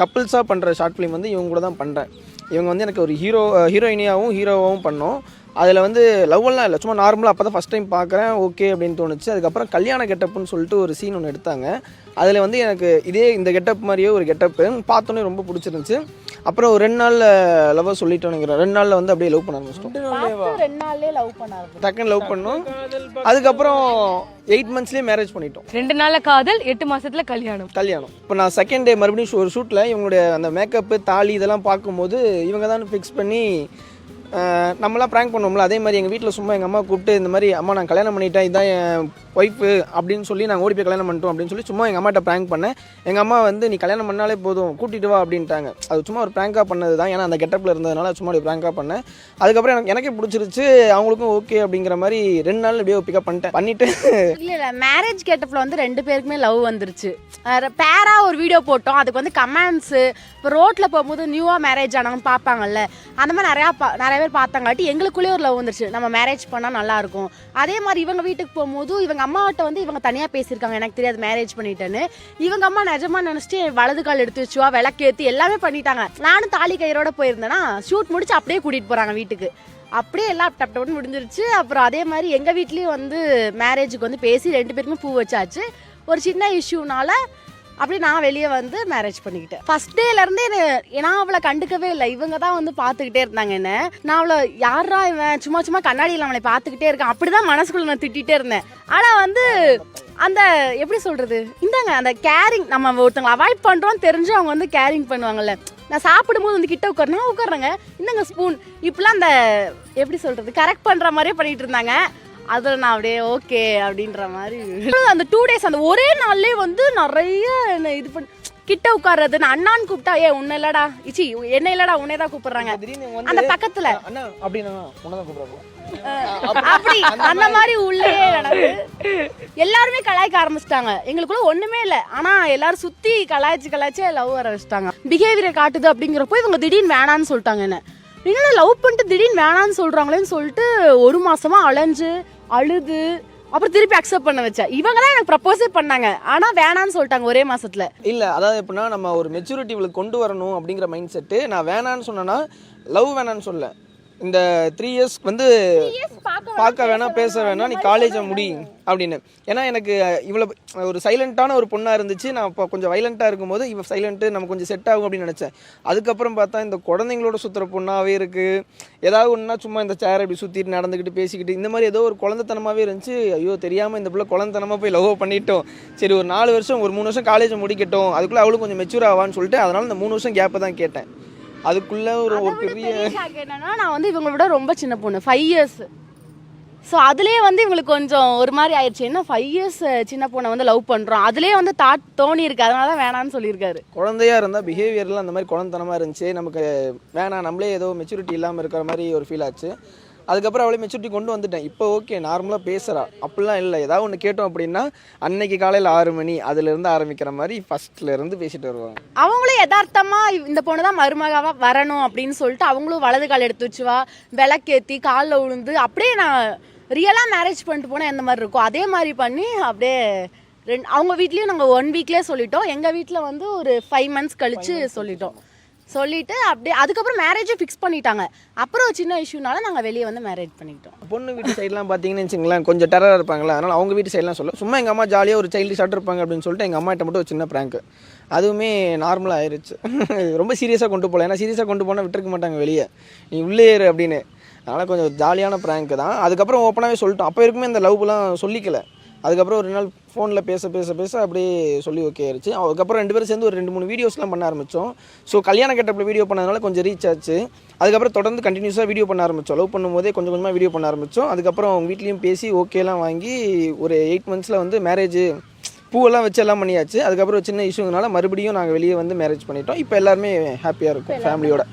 கப்புள்ஸாக பண்ணுற short film வந்து இவங்க கூட தான் பண்ணுறேன் இவங்க வந்து எனக்கு ஒரு ஹீரோ ஹீரோயினியாகவும் ஹீரோவாகவும் பண்ணோம். அதில் வந்து லவ்வெல்லாம் இல்லை. சும்மா நார்மலாக அப்போ தான் ஃபஸ்ட் டைம் பார்க்குறேன் ஓகே அப்படின்னு தோணுச்சு. அதுக்கப்புறம் கல்யாண கெட்டப்புன்னு சொல்லிட்டு ஒரு சீன் ஒன்று எடுத்தாங்க. அதில் வந்து எனக்கு இதே இந்த கெட்டப் மாதிரியே ஒரு கெட்டப்பு பார்த்தோன்னே ரொம்ப பிடிச்சிருந்துச்சு. அப்புறம் ஒரு ரெண்டு நாளில் லவ் சொல்லிட்டோம் நினைக்கிறேன். ரெண்டு நாளில் வந்து அப்படியே லவ் பண்ண ஆரம்பிச்சிட்டோம். ரெண்டு நாள்லயே லவ் பண்ண ஆரம்பிச்சு டக்குன்னு லவ் பண்ணோம். அதுக்கப்புறம் எயிட் மந்த்ஸ்லேயே மேரேஜ் பண்ணிட்டோம். ரெண்டு நாள்ல காதல் எட்டு மாசத்துல கல்யாணம். கல்யாணம். இப்போ நான் செகண்ட் டே மறுபடியும் ஷூ- ஒரு ஷூட்டில் இவங்களுடைய அந்த மேக்கப்பு தாலி இதெல்லாம் பார்க்கும்போது இவங்க தான் ஃபிக்ஸ் பண்ணி நம்மளாம் ப்ராங்க் பண்ணுவோம்ல அதே மாதிரி எங்கள் வீட்டில் சும்மா எங்கள் அம்மா கூப்பிட்டு இந்த மாதிரி அம்மா நான் கல்யாணம் பண்ணிட்டேன் இதான் என் ஒய்ஃபு அப்படின்னு சொல்லி நாங்கள் ஓடி போய் கல்யாணம் பண்ணிட்டோம் அப்படின்னு சொல்லி சும்மா எங்கள் அம்மாட்ட ப்ராங்க் பண்ணேன். எங்கள் அம்மா வந்து நீ கல்யாணம் பண்ணாலே போதும் கூட்டிட்டு வா அப்படின்ட்டாங்க. அது சும்மா ஒரு ப்ராங்காக பண்ணது தான் ஏன்னா அந்த கெட்டப்பில் இருந்ததுனால சும்மா ஒரு ப்ராங்காக பண்ணேன். அதுக்கப்புறம் எனக்கு எனக்கே பிடிச்சிருச்சு அவங்களுக்கும் ஓகே அப்படிங்கிற மாதிரி ரெண்டு நாள் அப்படியே பிக்கப் பண்ணிட்டேன். பண்ணிவிட்டு இல்லை இல்லை மேரேஜ் கெட்டப்பில் வந்து ரெண்டு பேருக்குமே லவ் வந்துருச்சு. பேராக ஒரு வீடியோ போட்டோம் அதுக்கு வந்து கமெண்ட்ஸு இப்போ ரோட்டில் போகும்போது நியூவாக மேரேஜ் ஆனவங்க பார்ப்பாங்கல்ல அந்த மாதிரி நிறையா நிறைய நிறைய பேர் பார்த்தாங்காட்டி எங்களுக்குள்ளேயே ஒரு லவ் வந்துருச்சு. நம்ம மேரேஜ் பண்ணால் நல்லாயிருக்கும் அதே மாதிரி இவங்க வீட்டுக்கு போகும்போது இவங்க அம்மாட்ட வந்து இவங்க தனியாக பேசியிருக்காங்க. எனக்கு தெரியாது மேரேஜ் பண்ணிட்டேன்னு. இவங்க அம்மா நிஜமாக நினச்சிட்டு வலது கால் எடுத்து வச்சுவா விளக்கேற்றி எல்லாமே பண்ணிட்டாங்க. நானும் தாலி கயிறோட போயிருந்தேன்னா ஷூட் முடிச்சு அப்படியே கூட்டிகிட்டு போகிறாங்க வீட்டுக்கு. அப்படியே எல்லாம் டப் டப்னு முடிஞ்சிருச்சு. அப்புறம் அதே மாதிரி எங்கள் வீட்லேயும் வந்து மேரேஜுக்கு வந்து பேசி ரெண்டு பேருக்குமே பூ வச்சாச்சு. ஒரு சின்ன இஷ்யூனால அப்படியே நான் வெளியே வந்து மேரேஜ் பண்ணிக்கிட்டேன். ஃபர்ஸ்ட் டேலேருந்தே நான் அவளை கண்டுக்கவே இல்லை. இவங்க தான் வந்து பார்த்துக்கிட்டே இருந்தாங்க என்ன. நான் அவளை யாரா இவன்? சும்மா சும்மா கண்ணாடியில் அவளை பார்த்துக்கிட்டே இருக்கேன். அப்படி தான் மனசுக்குள்ள நான் திட்டிகிட்டே இருந்தேன். ஆனால் வந்து அந்த எப்படி சொல்கிறது இந்தாங்க அந்த கேரிங் நம்ம ஒருத்தவங்களை அவாய்ட் பண்ணுறோம் தெரிஞ்சு அவங்க வந்து கேரிங் பண்ணுவாங்கல்ல. நான் சாப்பிடும்போது வந்து கிட்ட உட்கார் நான் உட்கார்றேங்க. இந்தாங்க ஸ்பூன் இப்பெல்லாம் அந்த எப்படி சொல்கிறது கரெக்ட் பண்ணுற மாதிரியே பண்ணிகிட்டு இருந்தாங்க. அதில் நான் அப்படியே ஓகே அப்படின்ற மாதிரி. அந்த டூ டேஸ் அந்த ஒரே நாள்லயே வந்து நிறைய என்ன இது பண்ணி கிட்ட உட்கார்றது. நான் அண்ணான்னு கூப்பிட்டா ஏ உன்ன இல்லடா. இச்சி என்ன இல்லடா உன்னே தான் கூப்பிடுறாங்க. அந்த பக்கத்துல. அப்படி அந்த மாதிரி உள்ளே நடந்து எல்லாருமே கலாய்க்க ஆரம்பிச்சிட்டாங்க. எங்களுக்குள்ள ஒண்ணுமே இல்ல. ஆனா எல்லாரும் சுத்தி கலாய்ச்சி கலாய்ச்சி லவ் வர வச்சிட்டாங்க. பிஹேவியரை காட்டுது அப்படிங்கிறப்போ இவங்க திடீர்னு வேணான்னு சொல்லிட்டாங்க என்ன. என்னடா லவ் பண்ணிட்டு திடீர்னு வேணான்னு சொல்றாங்களேன்னு சொல்லிட்டு ஒரு மாசமா அலைஞ்சு அழுது அப்புறம் திருப்பி அக்செப்ட் பண்ண வச்சேன் இவங்க தான் எனக்கு ப்ரப்போஸே பண்ணாங்க. ஆனால் வேணான்னு சொல்லிட்டாங்க ஒரே மாசத்துல. இல்ல அதாவது எப்படின்னா நம்ம ஒரு மெச்சூரிட்டி இவளுக்கு கொண்டு வரணும் அப்படிங்கிற மைண்ட் செட்டு நான் வேணான்னு சொன்னேன்னா லவ் வேணான்னு சொல்லல. இந்த த்ரீ இயர்ஸ் வந்து பார்க்க வேணாம் பேச வேணாம் நீ காலேஜை முடி அப்படின்னு. ஏன்னா எனக்கு இவ்வளோ ஒரு சைலண்ட்டான ஒரு பொண்ணாக இருந்துச்சு. நான் இப்போ கொஞ்சம் வைலண்ட்டாக இருக்கும்போது இவ சைலண்ட்டு நம்ம கொஞ்சம் செட் ஆகும் அப்படின்னு நினச்சேன். அதுக்கப்புறம் பார்த்தா இந்த குழந்தைங்களோட சுற்றுற பொண்ணாகவே இருக்குது ஏதாவது ஒன்றா சும்மா இந்த சேர் இப்படி சுற்றிட்டு நடந்துக்கிட்டு பேசிக்கிட்டு இந்த மாதிரி ஏதோ ஒரு குழந்தைத்தனமாகவே இருந்துச்சு. ஐயோ தெரியாமல் இந்த பிள்ளை குழந்தைத்தனமாக போய் லவ் பண்ணிட்டோம். சரி ஒரு நாலு வருஷம் ஒரு மூணு வருஷம் காலேஜை முடிக்கட்டும். அதுக்குள்ளே அவளும் கொஞ்சம் மெச்சூர் ஆவான்னு சொல்லிட்டு அதனால இந்த மூணு வருஷம் கேப்பை தான் கேட்டேன். அதுக்குள்ளே ஒரு ஒரு பெரிய என்னன்னா நான் வந்து இவங்களை விட ரொம்ப சின்ன பொண்ணு. ஃபைவ் இயர்ஸ் ஸோ அதுலேயே வந்து இவங்களுக்கு கொஞ்சம் ஒரு மாதிரி ஆயிடுச்சு என்ன ஃபைவ் இயர்ஸ் சின்ன பொண்ணை வந்து லவ் பண்ணுறோம் அதுலேயே வந்து தாட் தோணி இருக்கு. அதனால தான் வேணான்னு சொல்லியிருக்காரு. குழந்தையா இருந்தால் பிஹேவியர்லாம் அந்த மாதிரி குழந்தனமாக இருந்துச்சு. நமக்கு வேணாம். நம்மளே ஏதோ மெச்சூரிட்டி இல்லாமல் இருக்கிற மாதிரி ஒரு ஃபீல் ஆச்சு. அதுக்கப்புறம் அவளே மெச்சூரிட்டி கொண்டு வந்துட்டேன். இப்போ ஓகே நார்மலாக பேசுகிறா அப்படிலாம் இல்லை. ஏதாவது ஒன்று கேட்டோம் அப்படின்னா அன்னைக்கு காலையில் ஆறு மணி அதுலேருந்து ஆரம்பிக்கிற மாதிரி ஃபஸ்ட்ல இருந்து பேசிட்டு வருவாங்க. அவங்களும் யதார்த்தமா இவ்- இந்த பொண்ணு தான் மருமகாவா வரணும் அப்படின்னு சொல்லிட்டு அவங்களும் வலது கால் எடுத்து வச்சுவா விளக்கேத்தி காலில் விழுந்து அப்படியே நான் ரியலாக மேரேஜ் பண்ணிட்டு போனால் எந்த மாதிரி இருக்கும் அதே மாதிரி பண்ணி அப்படியே ரெண்டு அவங்க வீட்லேயும் நாங்கள் ஒன் வீக்லேயே சொல்லிட்டோம். எங்கள் வீட்டில் வந்து ஒரு ஃபைவ் மந்த்ஸ் கழிச்சு. சொல்லிட்டோம். சொல்லிட்டு அப்படியே அதுக்கப்புறம் மேரேஜும் ஃபிக்ஸ் பண்ணிட்டாங்க. அப்புறம் ஒரு சின்ன இஷ்யூனால நாங்கள் வெளியே வந்து மேரேஜ் பண்ணிக்கிட்டோம். பொண்ணு வீட்டு சைட்லாம் பார்த்தீங்கன்னு வச்சுங்களேன் கொஞ்சம் டெரராக இருப்பாங்களா அதனால் அவங்க வீட்டு சைட்லாம் சொல்ல. சும்மா எங்கள் அம்மா ஜாலியாக ஒரு சைல்டு ஷாட் இருப்பாங்க அப்படின்னு சொல்லிட்டு எங்கள் அம்மாட்ட மட்டும் ஒரு சின்ன ப்ராங்க் அதுவுமே நார்மலாக ஆயிடுச்சு ரொம்ப சீரியஸாக கொண்டு போகல ஏன்னா சீரியஸாக கொண்டு போனால் விட்டுருக்க மாட்டாங்க வெளியே. நீ உள்ளே ஏறு அப்படின்னு. அதனால் கொஞ்சம் ஜாலியான ப்ராங்க் தான். அதுக்கப்புறம் ஓப்பனாகவே சொல்லிட்டோம். அப்போ இருக்குமே இந்த லவ்லாம் சொல்லிக்கல. அதுக்கப்புறம் ஒரு நாள் ஃபோனில் பேச பேச பேச அப்படியே சொல்லி ஓகே ஆயிடுச்சு அதுக்கப்புறம் ரெண்டு பேரும் சேர்ந்து ஒரு ரெண்டு மூணு வீடியோஸ்லாம் பண்ண ஆரம்பித்தோம் ஸோ கல்யாண கட்டப்பில் வீடியோ பண்ணதுனால கொஞ்சம் ரீச் ஆச்சு. அதுக்கப்புறம் தொடர்ந்து கண்டினியூஸாக வீடியோ பண்ண ஆரம்பித்தோம் லவ் பண்ணும்போதே கொஞ்சம் கொஞ்சமாக வீடியோ பண்ண ஆரம்பித்தோம் அதுக்கப்புறம் அவங்க வீட்லேயும் பேசி ஓகேலாம் வாங்கி ஒரு எயிட் மந்த்ஸில் வந்து மேரேஜ் பூவெல்லாம் வச்சு எல்லாம் பண்ணியாச்சு. அதுக்கப்புறம் சின்ன இஷ்யூனால மறுபடியும் நாங்கள் வெளியே வந்து மேரேஜ் பண்ணிட்டோம். இப்போ எல்லாருமே ஹாப்பியாக இருக்கும் ஃபேமிலியோட